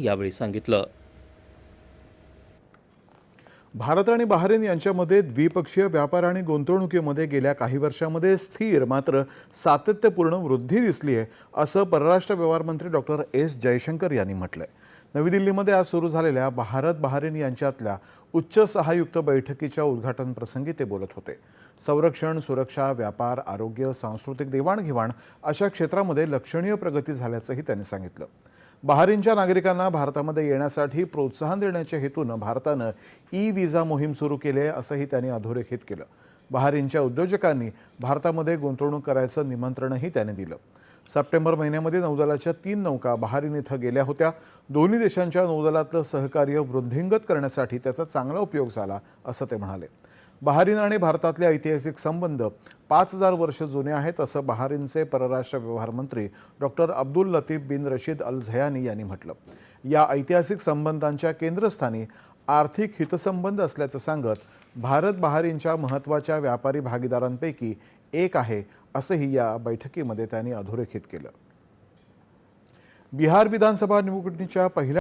यावेळी सांगितलं. भारत आणि बहारीन यांच्यामध्ये द्विपक्षीय व्यापार आणि गुंतवणुकीमध्ये गेल्या काही वर्षामध्ये स्थिर मात्र सातत्यपूर्ण वृद्धी दिसली आहे असं परराष्ट्र व्यवहार मंत्री डॉक्टर एस जयशंकर यांनी म्हटलंय. नवी दिल्लीमध्ये आज सुरू झालेल्या भारत बहारीन यांच्यातल्या उच्च सहायुक्त बैठकीच्या उद्घाटनप्रसंगी ते बोलत होते. संरक्षण सुरक्षा व्यापार आरोग्य सांस्कृतिक देवाणघेवाण अशा क्षेत्रामध्ये लक्षणीय प्रगती झाल्याचंही त्यांनी सांगितलं. बहारीनच्या नागरिकांना भारतामध्ये येण्यासाठी प्रोत्साहन देण्याच्या हेतूनं भारतानं ई विजा मोहीम सुरू केली आहे असंही त्यांनी अधोरेखित केलं. बहारीनच्या उद्योजकांनी भारतामध्ये गुंतवणूक करायचं निमंत्रणही त्याने दिलं. सप्टेंबर महिन्यामध्ये नौदलाच्या तीन नौका बहारीन इथं गेल्या होत्या. दोन्ही देशांच्या नौदलातलं सहकार्य वृद्धिंगत करण्यासाठी त्याचा चांगला उपयोग झाला असं ते म्हणाले. बहारीन आणि भारतातले ऐतिहासिक संबंध पाच हजार वर्ष जुने आहेत असं बहारीनचे परराष्ट्र व्यवहार मंत्री doctor Abdul Latif bin Rashid Al Zayani यांनी म्हटलं. या ऐतिहासिक संबंधांच्या केंद्रस्थानी आर्थिक हितसंबंध असल्याचं सांगत भारत बहारीनच्या महत्त्वाच्या व्यापारी भागीदारांपैकी एक आहे असंही या बैठकीमध्ये त्यांनी अधोरेखित केलं. बिहार विधानसभा निवडणुकीच्या पहिल्या